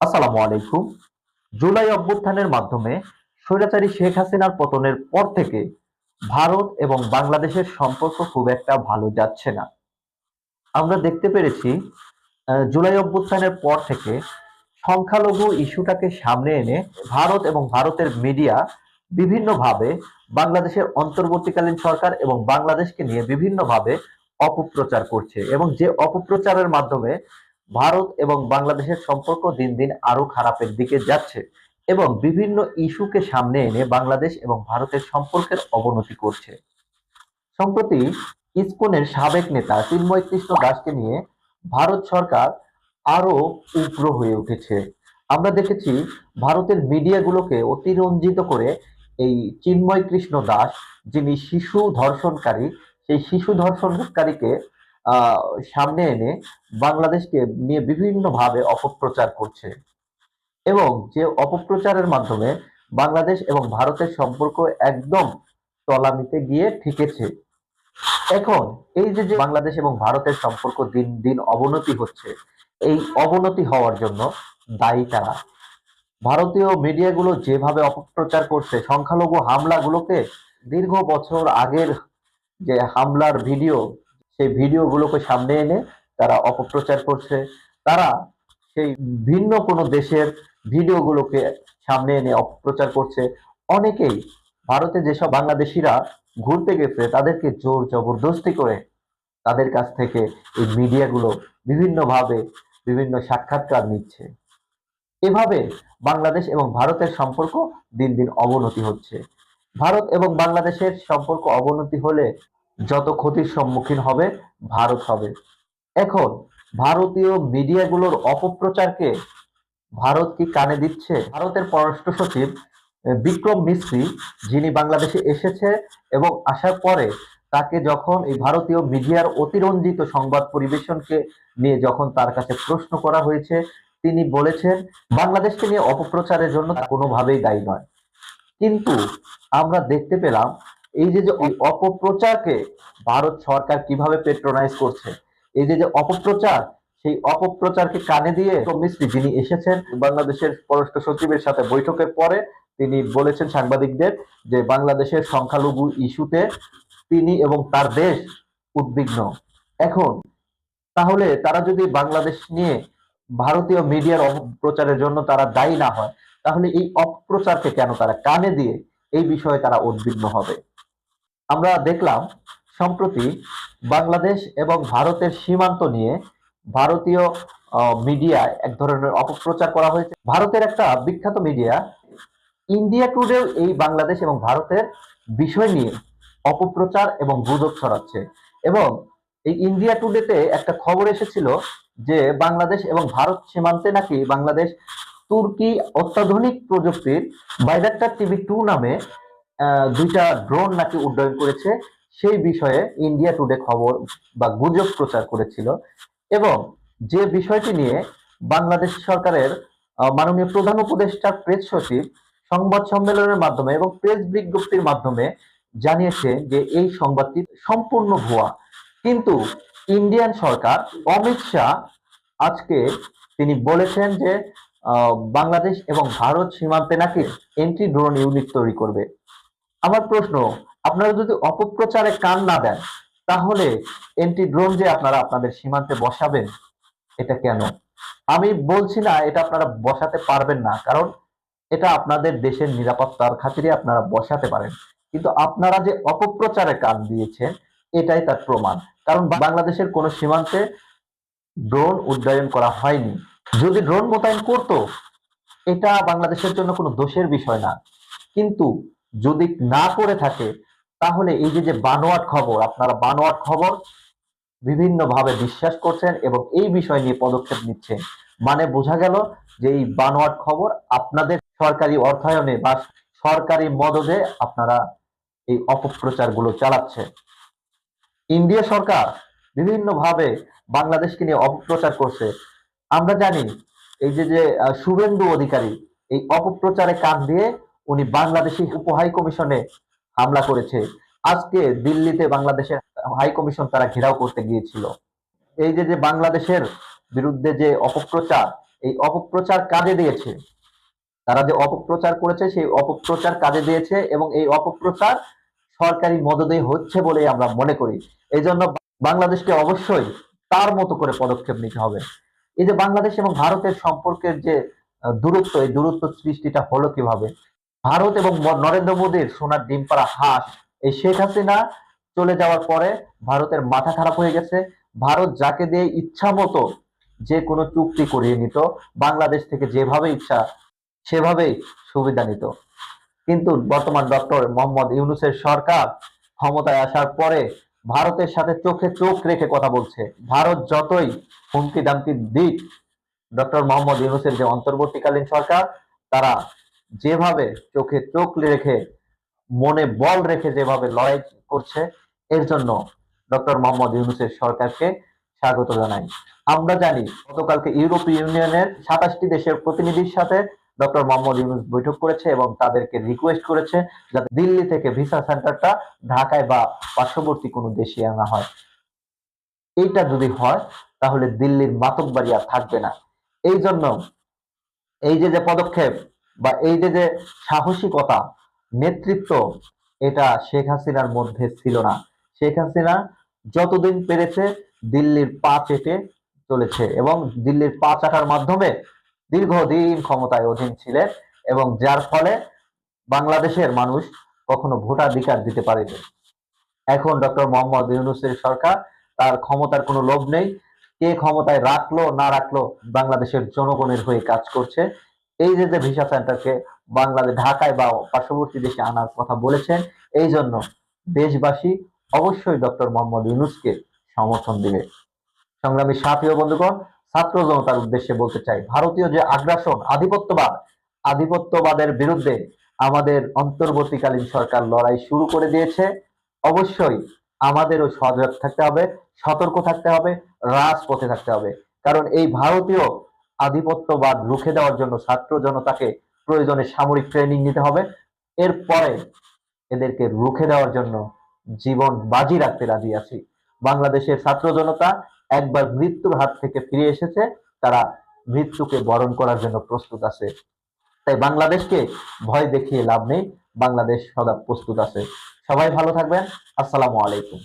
আসসালামু আলাইকুম। জুলাই অভ্যুত্থানের মাধ্যমে স্বৈরাচারী শেখ হাসিনার পতনের পর থেকে ভারত এবং বাংলাদেশের সম্পর্ক খুব একটা ভালো যাচ্ছে না। আমরা দেখতে পেরেছি জুলাই অভ্যুত্থানের পর থেকে সংখ্যালঘু ইস্যুটাকে সামনে এনে ভারত এবং ভারতের মিডিয়া বিভিন্নভাবে বাংলাদেশের অন্তর্বর্তীকালীন সরকার এবং বাংলাদেশকে নিয়ে বিভিন্নভাবে অপপ্রচার করছে এবং যে অপপ্রচারের মাধ্যমে ভারত এবং বাংলাদেশের সম্পর্ক দিন দিন আরও খারাপের দিকে যাচ্ছে এবং বিভিন্ন ইস্যুকে সামনে এনে বাংলাদেশ এবং ভারতের সম্পর্কের অবনতি করছে সম্প্রতি ইসকনের সাবেক নেতা চিন্ময় কৃষ্ণ দাসকে নিয়ে ভারত সরকার আরও উগ্র হয়ে উঠেছে। আমরা দেখেছি ভারতের মিডিয়াগুলোকে অতিরঞ্জিত করে এই চিন্ময় কৃষ্ণ দাস, যিনি শিশু ধর্ষণকারী, সেই শিশু ধর্ষণকারীকে সামনে এনে বাংলাদেশকে নিয়ে বিভিন্নভাবে অপপ্রচার করছে। এবং যে অপপ্রচারের মাধ্যমে বাংলাদেশ এবং ভারতের সম্পর্ক একদম তলানিতে গিয়ে ঠেকেছে। এখন এই যে যে বাংলাদেশ এবং ভারতের সম্পর্ক দিন দিন অবনতি হচ্ছে, এই অবনতি হওয়ার জন্য দায়ী তারা ভারতীয় মিডিয়াগুলো যেভাবে অপপ্রচার করছে, সংখ্যালঘু হামলাগুলোকে দীর্ঘ বছর আগের যে হামলার ভিডিও সেই ভিডিওগুলোকে সামনে এনে তারা অপপ্রচার করছে। তারা সেই ভিন্ন কোনো দেশের ভিডিওগুলোকে সামনে এনে অপপ্রচার করছে। অনেকেই ভারতে যেসব বাংলাদেশিরা ঘুরতে গেছে, তাদেরকে জোর জবরদস্তি করে তাদের কাছ থেকে এই মিডিয়াগুলো বিভিন্নভাবে বিভিন্ন সাক্ষাৎকার নিচ্ছে। এভাবে বাংলাদেশ এবং ভারতের সম্পর্ক দিন দিন অবনতি হচ্ছে। ভারত এবং বাংলাদেশের সম্পর্ক অবনতি হলে যত ক্ষতির সম্মুখীন হবে, ভারত হবে। এখন, ভারতীয় মিডিয়াগুলোর অপপ্রচারকে ভারত কি কানে দিচ্ছে? ভারতের পররাষ্ট্র সচিব বিক্রম মিস্ত্রি, যিনি বাংলাদেশে এসেছে এবং আসার পরে তাকে যখন এই ভারতীয় মিডিয়ার অতিরঞ্জিত সংবাদ পরিবেশনকে নিয়ে যখন তার কাছে প্রশ্ন করা হয়েছে, তিনি বলেছেন, বাংলাদেশকে নিয়ে অপপ্রচারের জন্য কোনোভাবেই দায়ী নয়। কিন্তু আমরা দেখতে পেলাম এই যে যে অপপ্রচারকে ভারত সরকার কীভাবে পেট্রোনাইজ করছে, এই যে যে অপপ্রচার, সেই অপপ্রচারকে কানে দিয়ে মিস্ত্রি যিনি এসেছেন, বাংলাদেশের পররাষ্ট্র সচিবের সাথে বৈঠকের পরে তিনি বলেছেন সাংবাদিকদের যে বাংলাদেশের সংখ্যালঘু ইস্যুতে তিনি এবং তার দেশ উদ্বিগ্ন। এখন, তাহলে তারা যদি বাংলাদেশ নিয়ে ভারতীয় মিডিয়ার অপপ্রচারের জন্য তারা দায়ী না হয়, তাহলে এই অপপ্রচারকে কেন তারা কানে দিয়ে এই বিষয়ে তারা উদ্বিগ্ন হবে? আমরা দেখলাম, সম্প্রতি বাংলাদেশ এবং ভারতের সীমান্ত নিয়ে ভারতীয় মিডিয়ায় এক ধরনের অপপ্রচার করা হয়েছে। ভারতের একটা বিখ্যাত মিডিয়া ইন্ডিয়া টুডেও এই বাংলাদেশ এবং ভারতের বিষয় নিয়ে অপপ্রচার এবং গুজব ছড়াচ্ছে। এবং এই ইন্ডিয়া টুডেতে একটা খবর এসেছিল যে বাংলাদেশ এবং ভারত সীমান্তে নাকি বাংলাদেশ, তুর্কি অত্যাধুনিক প্রযুক্তির বাইরাক্টার টিভি টু নামে দুইটা ড্রোন নাকি উড্ডয়ন করেছে। সেই বিষয়ে ইন্ডিয়া টুডে খবর বা গুজব প্রচার করেছিল। এবং যে বিষয়টি নিয়ে বাংলাদেশ সরকারের মাননীয় প্রধান উপদেষ্টা, প্রেস সচিব, সংবাদ সম্মেলনের মাধ্যমে এবং প্রেস বিজ্ঞপ্তির মাধ্যমে জানিয়েছে যে এই সংবাদটি সম্পূর্ণ ভুয়া। কিন্তু ইন্ডিয়ান সরকার অমিত শাহ আজকে তিনি বলেছেন যে বাংলাদেশ এবং ভারত সীমান্তে নাকি এন্ট্রি ড্রোন ইউনিট তৈরি করবে। আমার প্রশ্ন, আপনারা যদি অপপ্রচারে কান না দেন, তাহলে এন্টি ড্রোন যে আপনারা আপনাদের সীমান্তে বসাবেন, এটা কেন? আমি বলছি না এটা আপনারা বসাতে পারবেন না, কারণ এটা আপনাদের দেশের নিরাপত্তার খাতিরে আপনারা বসাতে পারেন। কিন্তু আপনারা যে অপপ্রচারে কান দিয়েছেন, এটাই তার প্রমাণ। কারণ বাংলাদেশের কোনো সীমান্তে ড্রোন উড্ডয়ন করা হয়নি। যদি ড্রোন মোতায়েন করত, এটা বাংলাদেশের জন্য কোনো দোষের বিষয় না। কিন্তু যদি না করে থাকে, তাহলে এই যে যে বানোয়াট খবর, আপনারা বানোয়াট খবর বিভিন্নভাবে বিশ্বাস করছেন এবং এই বিষয় নিয়ে পদক্ষেপ নিচ্ছেন। মানে বোঝা গেল যে এই বানোয়াট খবর আপনাদের সরকারি অর্থায়নে বা সরকারি মদদে আপনারা এই অপপ্রচারগুলো চালাচ্ছে ইন্ডিয়া সরকার বিভিন্নভাবে বাংলাদেশকে নিয়ে অপপ্রচার করছে। আমরা জানি, এই যে যে শুভেন্দু অধিকারী এই অপপ্রচারে কান দিয়ে উনি বাংলাদেশি উপ হাই কমিশনে হামলা করেছে। আজকে দিল্লিতে বাংলাদেশের হাই কমিশন তারা ঘেরাও করতে গিয়েছিল। এই যে যে বাংলাদেশের বিরুদ্ধে যে অপপ্রচার, এই অপপ্রচার কাজে দিয়েছে। তারা যে অপপ্রচার করেছে, সেই অপপ্রচার কাজে দিয়েছে এবং এই অপপ্রচার সরকারি মদদে হচ্ছে বলে আমরা মনে করি। এই জন্য বাংলাদেশকে অবশ্যই তার মতো করে পদক্ষেপ নিতে হবে। এই যে বাংলাদেশ এবং ভারতের সম্পর্কের যে দূরত্ব, এই দূরত্ব সৃষ্টিটা হলো কীভাবে? ভারত এবং নরেন্দ্র মোদীর সোনার ডিম পাড়া হাঁস এই শেখ হাসিনা চলে যাওয়ার পরে ভারতের মাথা খারাপ হয়ে গেছে। ভারত যাকে দিয়ে ইচ্ছা মতো যে কোনো চুক্তি করিয়ে নিত, বাংলাদেশ থেকে যেভাবে ইচ্ছা সেভাবেই সুবিধা নিত। কিন্তু বর্তমান ডক্টর মোহাম্মদ ইউনুসের সরকার ক্ষমতায় আসার পরে ভারতের সাথে চোখে চোখ রেখে কথা বলছে। ভারত যতই হুমকি দামকি দিক, ডক্টর মোহাম্মদ ইউনুসের যে অন্তর্বর্তীকালীন সরকার, তারা যেভাবে চোখে চোখ রেখে, মনে বল রেখে যেভাবে লড়াই করছে, এর জন্য ডক্টর মোহাম্মদ ইউনুসের সরকারকে স্বাগত জানাই। আমরা জানি গতকালকে ইউরোপীয় ইউনিয়নের সাতাশটি দেশের প্রতিনিধির সাথে ডক্টর মোহাম্মদ ইউনুস বৈঠক করেছে এবং তাদেরকে রিকোয়েস্ট করেছে যাতে দিল্লি থেকে ভিসা সেন্টারটা ঢাকায় বা পার্শ্ববর্তী কোনো দেশে আনা হয়। এইটা যদি হয়, তাহলে দিল্লির মাতব্বাড়ি আর থাকবে না। এই জন্য এই যে যে পদক্ষেপ বা এই যে যে সাহসিকতা, নেতৃত্ব, এটা শেখ হাসিনার মধ্যে ছিল না। শেখ হাসিনা যতদিন পেরেছে দিল্লির পা চেটে চলেছে এবং দিল্লির পা চাটার মাধ্যমে দীর্ঘদিন ক্ষমতায় অধীন ছিলেন এবং যার ফলে বাংলাদেশের মানুষ কখনো ভোটাধিকার দিতে পারেনি। এখন ডক্টর মোহাম্মদ ইউনুসের সরকার তার ক্ষমতার কোনো লোভ নেই। কে ক্ষমতায় রাখল, না রাখল, বাংলাদেশের জনগণের হয়ে কাজ করছে। এই যে যে ভিসা সেন্টারকে বাংলাদেশ, ঢাকায় বা পার্শ্ববর্তী দেশে আনার কথা বলেছেন, এই জন্য দেশবাসী অবশ্যই ডক্টর মোহাম্মদ ইউনুসকে সমর্থন দিবে। সংগ্রামী সাথী বন্ধুগণ, ছাত্র জনতার উদ্দেশ্যে বলতে চাই, ভারতীয় যে আগ্রাসন, আধিপত্যবাদ, আধিপত্যবাদের বিরুদ্ধে আমাদের অন্তর্বর্তীকালীন সরকার লড়াই শুরু করে দিয়েছে। অবশ্যই আমাদেরও সজাগ থাকতে হবে, সতর্ক থাকতে হবে, রাজপথে থাকতে হবে। কারণ এই ভারতীয় আধিপত্যবাদ রুখে দেওয়ার জন্য ছাত্র জনতাকে প্রয়োজনে সামরিক ট্রেনিং নিতে হবে। এরপরে এদেরকে রুখে দেওয়ার জন্য জীবন বাজি রাখতে রাজি আছি। বাংলাদেশের ছাত্র জনতা একবার মৃত্যুর হাত থেকে ফিরে এসেছে, তারা মৃত্যুকে বরণ করার জন্য প্রস্তুত আছে। তাই বাংলাদেশকে ভয় দেখিয়ে লাভ নেই, বাংলাদেশ সদা প্রস্তুত আছে। সবাই ভালো থাকবেন, আসসালামু আলাইকুম।